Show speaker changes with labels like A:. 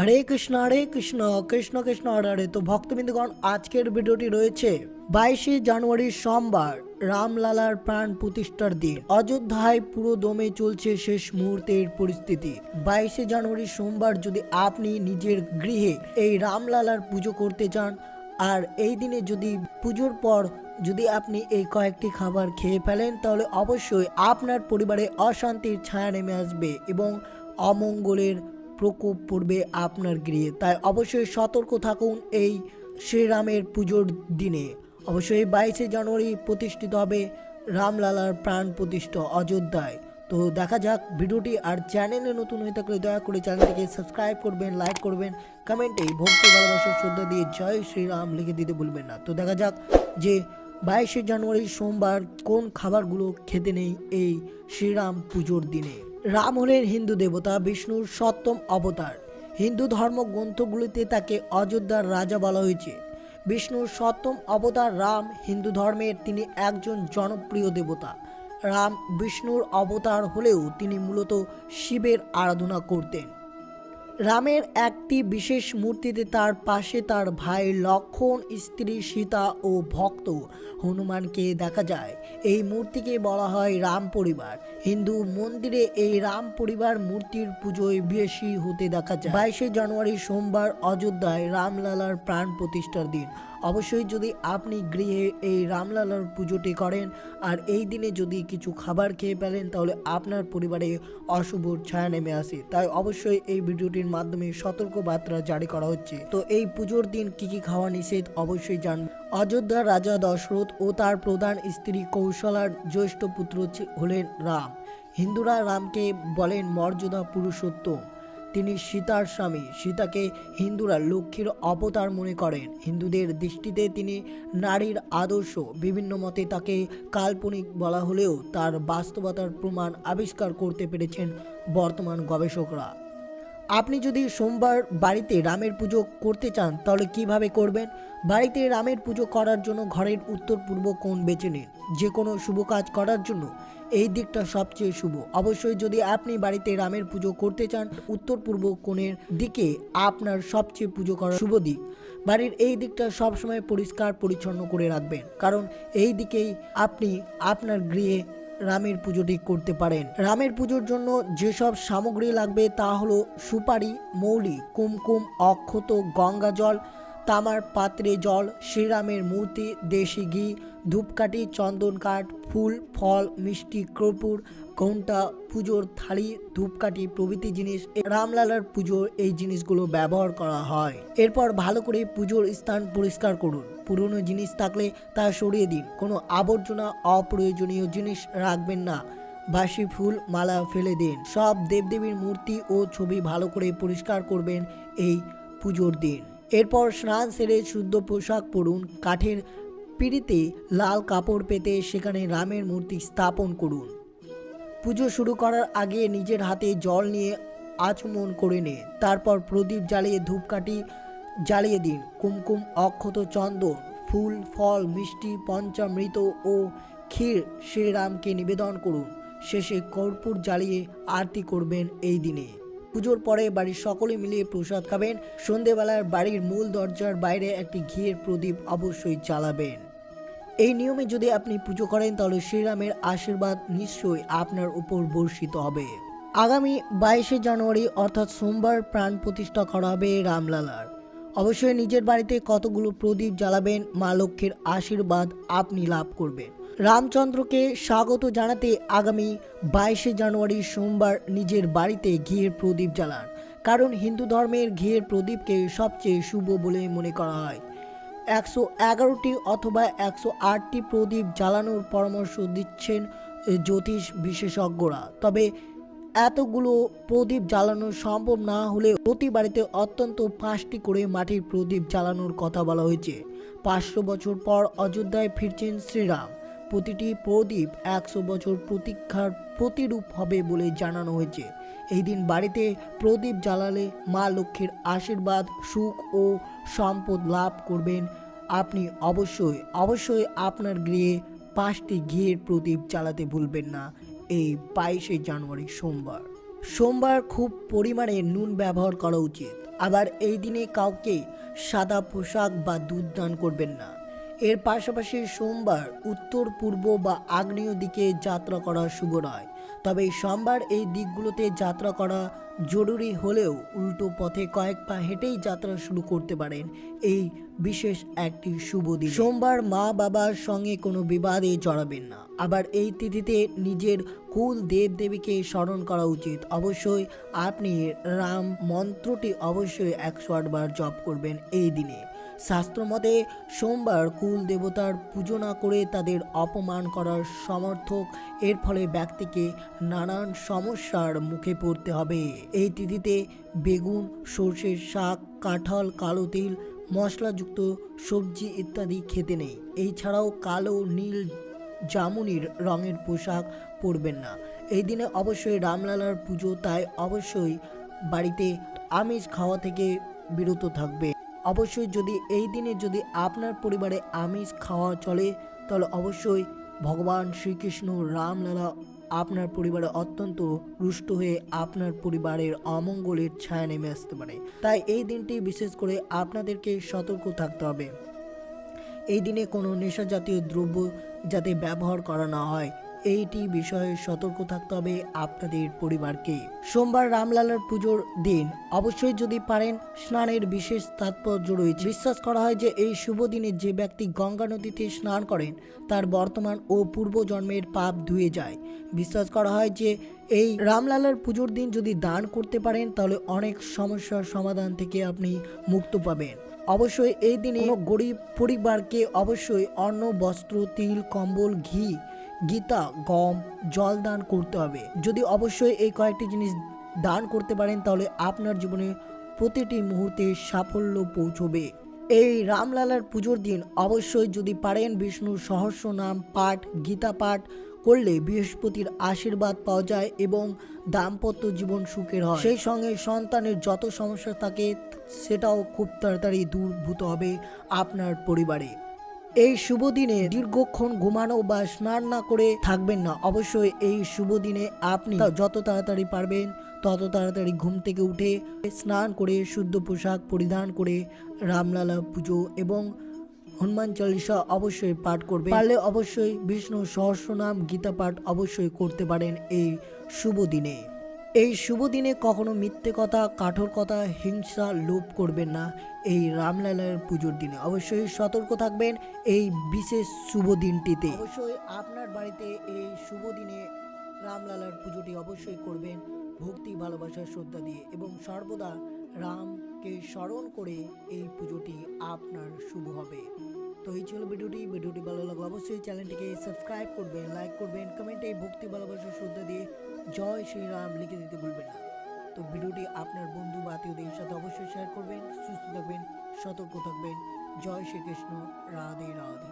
A: হরে কৃষ্ণ হরে কৃষ্ণ কৃষ্ণ কৃষ্ণ, হরে হরে। তো ভক্তবৃন্দগণ, আজকের ভিডিওটি রয়েছে বাইশে জানুয়ারি সোমবার, রামলালার প্রাণ প্রতিষ্ঠার দিন। অযোধ্যায় পুরো দমে চলছে শেষ মুহূর্তের পরিস্থিতি। বাইশে জানুয়ারি সোমবার যদি আপনি নিজের গৃহে এই রামলালার পুজো করতে চান, আর এই দিনে যদি পুজোর পর যদি আপনি এই কয়েকটি খাবার খেয়ে ফেলেন, তাহলে অবশ্যই আপনার পরিবারে অশান্তির ছায়া নেমে আসবে এবং অমঙ্গলের প্রকোপ পড়বে আপনার গৃহে। তাই অবশ্যই সতর্ক থাকুন এই শ্রীরামের পুজোর দিনে। অবশ্যই বাইশে জানুয়ারি প্রতিষ্ঠিত হবে রামলালার প্রাণ প্রতিষ্ঠা অযোধ্যায়। তো দেখা যাক ভিডিওটি আর চ্যানেলে নতুন হয়ে থাকলে দয়া করে চ্যানেলটিকে সাবস্ক্রাইব করবেন, লাইক করবেন, কমেন্টে ভক্তি ভালোবাসার শ্রদ্ধা দিয়ে জয় শ্রীরাম লিখে দিতে ভুলবেন না। তো দেখা যাক যে বাইশে জানুয়ারি সোমবার কোন খাবারগুলো খেতে নেই এই শ্রীরাম পুজোর দিনে। রাম হলেন হিন্দু দেবতা, বিষ্ণুর সপ্তম অবতার। হিন্দু ধর্ম গ্রন্থগুলিতে তাকে অযোধ্যার রাজা বলা হয়েছে। বিষ্ণুর সপ্তম অবতার রাম, হিন্দু ধর্মের তিনি একজন জনপ্রিয় দেবতা। রাম বিষ্ণুর অবতার হলেও তিনি মূলত শিবের আরাধনা করতেন। রামের একটি বিশেষ মূর্তিতে তার পাশে তার ভাই লক্ষণ, স্ত্রী সীতা ও ভক্ত হনুমানকে দেখা যায়। এই মূর্তিকে বলা হয় রাম পরিবার। হিন্দু মন্দিরে এই রাম পরিবার মূর্তির পুজোয় বেশি হতে দেখা যায়। বাইশে জানুয়ারি সোমবার অযোধ্যায় রামলালার প্রাণ প্রতিষ্ঠার দিন। অবশ্যই যদি আপনি গৃহে এই রামলালার পুজোটি করেন আর এই দিনে যদি কিছু খাবার খেয়ে ফেলেন, তাহলে আপনার পরিবারে অশুভ ছায়া নেমে আসে। তাই অবশ্যই এই ভিডিওটির মাধ্যমে সতর্ক বার্তা জারি করা হচ্ছে। তো এই পুজোর দিন কি কি খাওয়া নিষেধ অবশ্যই জানবেন অযোধ্যার রাজা দশরথ ও তার প্রধান স্ত্রী কৌশলার জ্যেষ্ঠ পুত্র হলেন রাম। হিন্দুরা রামকে বলেন মর্যাদা পুরুষোত্তম। তিনি সীতার স্বামী। সীতাকে হিন্দুরা লক্ষ্মীর অবতার মনে করেন। হিন্দুদের দৃষ্টিতে তিনি নারীর আদর্শ। বিভিন্ন মতে তাকে কাল্পনিক বলা হলেও তার বাস্তবতার প্রমাণ আবিষ্কার করতে পেরেছেন বর্তমান গবেষকরা। আপনি যদি সোমবার বাড়িতে রামের পুজো করতে চান, তাহলে কীভাবে করবেন? বাড়িতে রামের পুজো করার জন্য ঘরের উত্তর পূর্ব কোণ বেছে নিন। যে কোনো শুভ কাজ করার জন্য এই দিকটা সবচেয়ে শুভ। অবশ্যই যদি আপনি বাড়িতে রামের পুজো করতে চান, উত্তর পূর্ব কোণের দিকে আপনার সবচেয়ে পুজো করার শুভ দিক। বাড়ির এই দিকটা সবসময় পরিষ্কার পরিচ্ছন্ন করে রাখবেন। কারণ এই দিকেই আপনি আপনার গৃহে রামের পুজোটি করতে পারেন। রামের পুজোর জন্য যেসব সামগ্রী লাগবে তা হলো সুপারি, মৌলি, কুমকুম, অক্ষত গঙ্গা জল তামার পাত্রে জল, শ্রীরামের মূর্তি, দেশি ঘি, ধূপকাঠি, চন্দন কাঠ, ফুল, ফল, মিষ্টি, কর্পূর, ঘণ্টা, পুজোর থালি, ধূপকাঠি প্রভৃতি জিনিস, রামলালার পুজোর এই জিনিসগুলো ব্যবহার করা হয়। এরপর ভালো করে পুজোর স্থান পরিষ্কার করুন। পুরনো জিনিস থাকলে তা সরিয়ে দিন। কোনো আবর্জনা, অপ্রয়োজনীয় জিনিস রাখবেন না। বাসি ফুল, মালা ফেলে দিন। সব দেবদেবীর মূর্তি ও ছবি ভালো করে পরিষ্কার করবেন এই পুজোর দিন। এরপর স্নান সেরে শুদ্ধ পোশাক পরুন, কাঠের পিড়িতে লাল কাপড় পেতে সেখানে রামের মূর্তি স্থাপন করুন। পুজো শুরু করার আগে নিজের হাতে জল নিয়ে আচমন করে নে, তারপর প্রদীপ জ্বালিয়ে ধূপকাঠি জ্বালিয়ে দিন। কুমকুম, অক্ষত চন্দন ফুল, ফল, মিষ্টি, পঞ্চামৃত ও ক্ষীর শ্রীরামকে নিবেদন করুন। শেষে কর্পূর জ্বালিয়ে আরতি করবেন এই দিনে। পুজোর পরে বাড়ির সকলে মিলে প্রসাদ খাবেন। সন্ধেবেলার বাড়ির মূল দরজার বাইরে একটি ঘিয়ের প্রদীপ অবশ্যই জ্বালাবেন। এই নিয়মে যদি আপনি পুজো করেন, তাহলে শ্রীরামের আশীর্বাদ নিশ্চয়ই আপনার উপর বর্ষিত হবে। আগামী বাইশে জানুয়ারি, অর্থাৎ সোমবার, প্রাণ প্রতিষ্ঠা করা হবে রামলালার। অবশ্যই নিজের বাড়িতে কতগুলো প্রদীপ জ্বালাবেন, মা লক্ষ্মীর আশীর্বাদ আপনি লাভ করবেন। রামচন্দ্রকে স্বাগত জানাতে আগামী বাইশে জানুয়ারি সোমবার নিজের বাড়িতে ঘিয়ের প্রদীপ জ্বালান। কারণ হিন্দু ধর্মের ঘিয়ের প্রদীপকে সবচেয়ে শুভ বলে মনে করা হয়। একশো এগারোটি অথবা একশো আটটি প্রদীপ জ্বালানোর পরামর্শ দিচ্ছেন জ্যোতিষ বিশেষজ্ঞরা। তবে এতগুলো প্রদীপ জ্বালানো সম্ভব না হলে প্রতি বাড়িতে অত্যন্ত পাঁচটি করে মাটির প্রদীপ জ্বালানোর কথা বলা হয়েছে। পাঁচশো বছর পর অযোধ্যায় ফিরছেন শ্রীরাম। প্রতিটি প্রদীপ একশো বছর প্রতীক্ষার প্রতিরূপ হবে বলে জানানো হয়েছে। এই দিন বাড়িতে প্রদীপ জ্বালালে মা লক্ষ্মীর আশীর্বাদ, সুখ ও সম্পদ লাভ করবেন। আপনি অবশ্যই অবশ্যই আপনার গৃহে পাঁচটি ঘিয়ের প্রদীপ জ্বালাতে ভুলবেন না। এই বাইশে জানুয়ারি সোমবার। সোমবার খুব পরিমাণে নুন ব্যবহার করা উচিত। আবার এই দিনে কাউকে সাদা পোশাক বা দুধ দান করবেন না। এর পাশাপাশি সোমবার উত্তর, পূর্ব বা আগ্নেয় দিকে যাত্রা করা শুভ নয়। তবে সোমবার এই দিকগুলোতে যাত্রা করা জরুরি হলেও উল্টো পথে কয়েক পা হেঁটেই যাত্রা শুরু করতে পারেন এই বিশেষ একটি শুভ দিন। সোমবার মা বাবার সঙ্গে কোনো বিবাদে জড়াবেন না। আবার এই তিথিতে নিজের কুল দেব দেবীকে স্মরণ করা উচিত। অবশ্যই আপনি রাম মন্ত্রটি অবশ্যই একশো আটবার জপ করবেন এই দিনে। শাস্ত্রমতে সোমবার কুল দেবতার পুজো না করে তাদের অপমান করার সমর্থক, এর ফলে ব্যক্তিকে নানান সমস্যার মুখে পড়তে হবে। এই তিথিতে বেগুন সর্ষের শাক, কাঁঠাল, কালো তিল, মশলাযুক্ত সবজি ইত্যাদি খেতে নেই। এই ছাড়াও কালো, নীল, জামুনির রঙের পোশাক পরবেন না। এই দিনে অবশ্যই রামলালার পুজো, তাই অবশ্যই বাড়িতে আমিষ খাওয়া থেকে বিরত থাকবে। অবশ্যই যদি এই দিনে যদি আপনার পরিবারে আমিষ খাওয়া চলে, তাহলে অবশ্যই ভগবান শ্রীকৃষ্ণ রামলালা আপনার পরিবারে অত্যন্ত রুষ্ট হয়ে আপনার পরিবারের অমঙ্গলের ছায়া নেমে আসতে পারে। তাই এই দিনটি বিশেষ করে আপনাদেরকে সতর্ক থাকতে হবে। এই দিনে কোনো নেশা জাতীয় দ্রব্য যাতে ব্যবহার করা না হয় এইটি বিষয়ে সতর্ক থাকতে হবে আপনাদের পরিবারকে। সোমবার রামলালার পুজোর দিন। অবশ্যই যদি পারেন, স্নানের বিশেষ তাৎপর্য রয়েছে। বিশ্বাস করা হয় যে এই শুভ দিনে যে ব্যক্তি গঙ্গা নদীতে স্নান করেন, তার বর্তমান ও পূর্ব জন্মের পাপ ধুয়ে যায়। বিশ্বাস করা হয় যে এই রামলালার পুজোর দিন যদি দান করতে পারেন, তাহলে অনেক সমস্যার সমাধান থেকে আপনি মুক্ত পাবেন। অবশ্যই এই দিনে গরিব পরিবারকে অবশ্যই অন্ন, বস্ত্র, তিল, কম্বল, ঘি গীতা, গম, জল দান করতে হবে। যদি অবশ্যই এই কয়েকটি জিনিস দান করতে পারেন, তাহলে আপনার জীবনে প্রতিটি মুহূর্তে সাফল্য পৌঁছবে। এই রামলালার পুজোর দিন অবশ্যই যদি পারেন বিষ্ণুর সহস্র নাম পাঠ, গীতা পাঠ করলে বৃহস্পতির আশীর্বাদ পাওয়া যায় এবং দাম্পত্য জীবন সুখের হয়। সেই সঙ্গে সন্তানের যত সমস্যা থাকে, সেটাও খুব তাড়াতাড়ি দূরভূত হবে আপনার পরিবারে। এই শুভ দিনে দীর্ঘক্ষণ ঘুমানো বা স্নান না করে থাকবেন না। অবশ্যই এই শুভ দিনে আপনি যত তাড়াতাড়ি পারবেন, তত তাড়াতাড়ি ঘুম থেকে উঠে স্নান করে শুদ্ধ পোশাক পরিধান করে রামলালা পুজো এবং হনুমান চালিসা অবশ্যই পাঠ করবে পারলে অবশ্যই বিষ্ণু সহস্রনাম গীতা পাঠ অবশ্যই করতে পারেন এই শুভ দিনে। এই শুভ দিনে কখনো মিথ্যে কথা, কাঠোর কথা, হিংসা লোভ করবেন না এই রামলালার পুজোর দিনে। অবশ্যই সতর্ক থাকবেন এই বিশেষ শুভ দিনটিতে। অবশ্যই আপনার বাড়িতে এই শুভ দিনে রামলালার পুজোটি অবশ্যই করবেন। ভক্তি, ভালোবাসা, শ্রদ্ধা দিয়ে এবং সর্বদা রামকে স্মরণ করে এই পুজোটি আপনার শুভ হবে। তো এই ছিল ভিডিওটি। ভিডিওটি ভালো লাগল অবশ্যই চ্যানেলটিকে সাবস্ক্রাইব করবেন, লাইক করবেন কমেন্টে ভক্তি, ভালোবাসা, শ্রদ্ধা দিয়ে জয় শ্রীরাম লিখে দিতে ভুলবেন না। তো ভিডিওটি আপনার বন্ধু বা আত্মীয়দের সাথে অবশ্যই শেয়ার করবেন, সুস্থ থাকবেন, সতর্ক থাকবেন। জয় শ্রীকৃষ্ণ, রাধে রাধে।